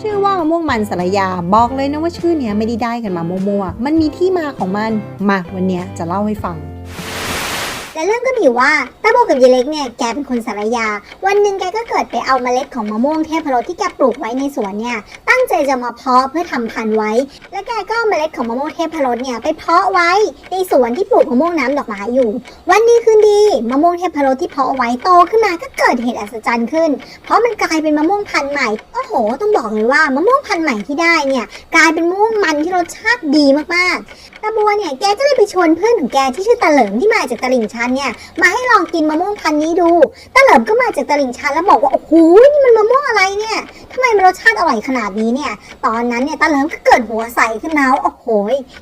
ชื่อว่ามะม่วงมันสารยา บอกเลยนะว่าชื่อเนี้ยไม่ได้ได้กันมามั่วๆมันมีที่มาของมัน มาวันเนี้ยจะเล่าให้ฟัง และเรื่องก็มีอยู่ว่าตาโบกับยายเล็กเนี่ยแกเป็นคนสารยา วันหนึ่งแกก็เกิดไปเอาเมล็ดของมะม่วงเทพรสที่แกปลูกไว้ในสวนเนี่ยตั้งใจจะมาเพาะเพื่อทำพันธุ์ไว้ และแกก็เอาเมล็ดของมะม่วงเทพรสเนี่ยไปเพาะไว้ในสวนที่ปลูกมะม่วงน้ำดอกไม้อยู่ วันดีคืนดีมะม่วงเทพรสที่เพาะไว้โตขึ้นมาก็เกิดเหตุอัศจรรย์ขึ้น เพราะมันกลายเป็นมะม่วงพันธุ์ใหม่โอ้โห ต้องบอกเลยว่ามะม่วงพันธุ์ใหม่ที่ได้เนี่ยกลายเป็นมะม่วงมันที่รสชาติดีมากๆตาบัวเนี่ยแกก็เลยไปชวนเพื่อนของแกที่ชื่อตาเหลิมที่มาจากตลิ่งชันเนี่ยมาให้ลองกินมะม่วงพันนี้ดูตาเหลิมก็มาจากตลิ่งชันแล้วบอกว่าโอ้โหนี่มันมะม่วงอะไรเนี่ยทำไมมันรสชาติอร่อยขนาดนี้เนี่ย ตอนนั้นเนี่ยตาเหลิมก็เกิดหัวใสขึ้นมาว่าโอ้โห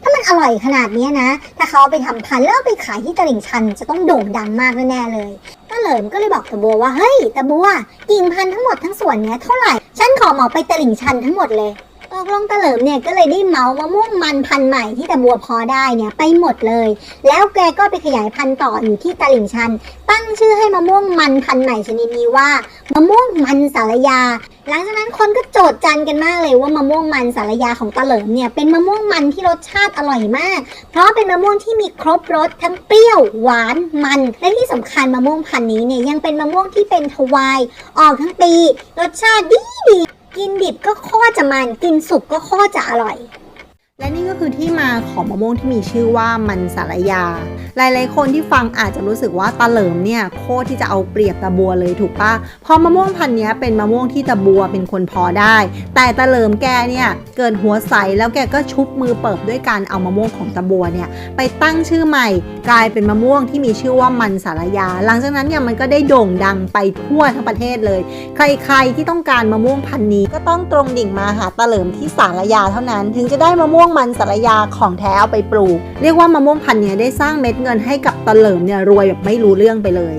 ถ้ามันอร่อยขนาดนี้นะ ถ้าเขาไปทำพันแล้วไปขายที่ตลิ่งชันจะต้องโด่งดังมากแน่เลยตาเหลิมก็เลยบอกตาบัวว่าเฮ้ยตาบัวกิ่งพันทั้งหมดทั้งส่วนเนี้ยเท่าไหร่ฉันขอเหมาไปตลิ่งชันทั้งหมดเลย ตกลงตะเหลิมเนี่ยก็เลยได้เมามะม่วงมันพันธุ์ใหม่ที่ตะบัวพอได้เนี่ยไปหมดเลย แล้วแกก็ไปขยายพันธุ์ต่ออยู่ที่ตลิ่งชัน ตั้งชื่อให้มะม่วงมันพันธุ์ใหม่ชนิดนี้ว่ามะม่วงมันสารยา หลังจากนั้นคนก็โจดจันกันมากเลยว่ามะม่วงมันสารยาของตะเหลิมเนี่ยเป็นมะม่วงมันที่รสชาติอร่อยมาก เพราะเป็นมะม่วงที่มีครบรสทั้งเปรี้ยวหวานมันและที่สำคัญมะม่วงพันธุ์นี้เนี่ยยังเป็นมะม่วงที่เป็นทวายออกทั้งปี รสชาติดีดี กินดิบก็โคตรจะมัน กินสุกก็โคตรจะอร่อย และนี่ก็คือที่มาของมะม่วงที่มีชื่อว่ามันสารยา หลายๆ คนที่ฟังอาจจะรู้สึกว่าตาเหลิมเนี่ยโคตรที่จะเอาเปรียบตาบัวเลยถูกปะเพราะมะม่วงพันธุ์นี้เป็นมะม่วงที่ตาบัวเป็นคนพอได้ แต่ตาเหลิมแกเนี่ยเกิดหัวใสแล้วแกก็ชุบมือเปิบด้วยการเอามะม่วงของตาบัวเนี่ยไปตั้งชื่อใหม่ กลายเป็นมะม่วงที่มีชื่อว่ามันสารยา หลังจากนั้นเนี่ยมันก็ได้โด่งดังไปทั่วทั้งประเทศเลย ใครๆที่ต้องการมะม่วงพันธุ์นี้ก็ต้องตรงดิ่งมาหาตาเหลิมที่สารยาเท่านั้น ถึงจะได้มะม่วงมันสารยาของแท้เอาไปปลูก เรียกว่ามะม่วงพันธุ์นี้ได้สร้างเม็ดเงินให้กับตาเหลิมเนี่ยรวยแบบไม่รู้เรื่องไปเลย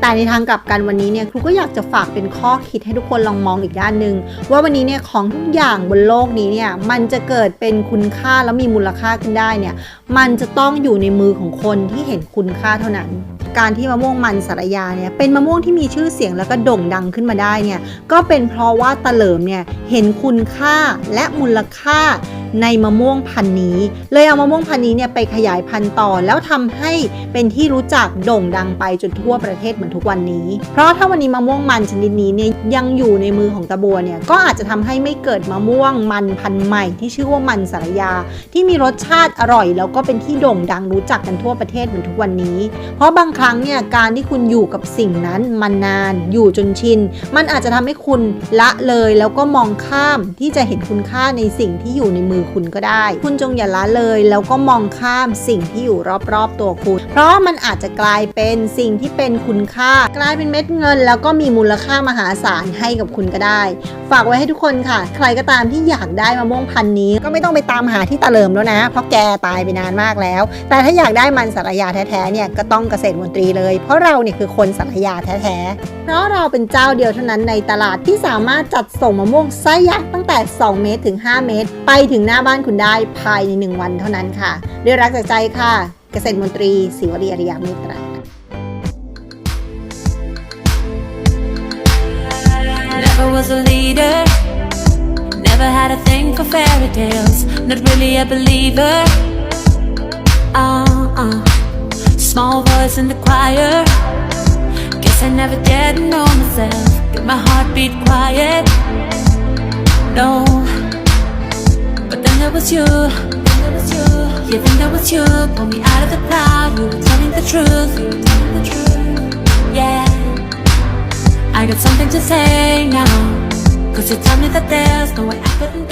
แต่ในทางกลับกันวันนี้เนี่ยครูก็อยากจะฝากเป็นข้อคิดให้ทุกคนลองมองอีกด้านหนึ่งว่าวันนี้เนี่ยของทุกอย่างบนโลกนี้เนี่ยมันจะเกิดเป็นคุณค่าแล้วมีมูลค่าขึ้นได้เนี่ยมันจะต้องอยู่ในมือของคนที่เห็นคุณค่าเท่านั้นการที่มะม่วงมันสารยาเนี่ยเป็นมะม่วงที่มีชื่อเสียงแล้วก็โด่งดังขึ้นมาได้เนี่ยก็เป็นเพราะว่าตะเหลิมเนี่ยเห็นคุณค่าและมูลค่า ในมะม่วงพันธุ์นี้ เลยเอามะม่วงพันธุ์นี้เนี่ยไปขยายพันธุ์ต่อ แล้วทำให้เป็นที่รู้จักโด่งดังไปจนทั่วประเทศเหมือนทุกวันนี้ เพราะถ้าวันนี้มะม่วงมันชนิดนี้เนี่ยยังอยู่ในมือของตะบัวเนี่ยก็อาจจะทำให้ไม่เกิดมะม่วงมันพันธุ์ใหม่ ที่ชื่อว่ามันสารยา ที่มีรสชาติอร่อย แล้วก็เป็นที่โด่งดังรู้จักกันทั่วประเทศเหมือนทุกวันนี้ เพราะบางครั้งเนี่ยการที่คุณอยู่กับสิ่งนั้นมันนาน อยู่จนชิน มันอาจจะทำให้คุณละเลยแล้วก็มองข้ามที่จะเห็นคุณค่าในสิ่งที่อยู่ในมือคุณก็ได้ คุณจงอย่าละเลย แล้วก็มองข้ามสิ่งที่อยู่รอบๆตัวคุณ เพราะมันอาจจะกลายเป็นสิ่งที่เป็นคุณค่า กลายเป็นเม็ดเงิน แล้วก็มีมูลค่ามหาศาลให้กับคุณก็ได้ ฝากไว้ให้ทุกคนค่ะ ใครก็ตามที่อยากได้มะม่วงพันธุ์นี้ ก็ไม่ต้องไปตามหาที่ตะเลิมแล้วนะ เพราะแกตายไปนานมากแล้ว แต่ถ้าอยากได้มันสารยาแท้ๆเนี่ยก็ต้องเกษตรมนตรีเลย เพราะเราเนี่ยคือคนสารยาแท้ๆ เพราะเราเป็นเจ้าเดียวเท่านั้นในตลาดที่สามารถจัดส่งมะม่วงไส้ยักษ์ตั้งแต่ 2 เมตรถึง 5 เมตร ไปถึงหน้าบ้านคุณได้ภายใน 1 วันเท่านั้นค่ะ ด้วยรักจากใจค่ะ เกษตรมนตรีศิวรีอริยามิตร I never did know myself. Get my heartbeat quiet. No. There was you. You. Then there was you. Pull me out of the cloud. You were telling the truth. Yeah. I got something to say now. Cause you tell me that there's no way I couldn't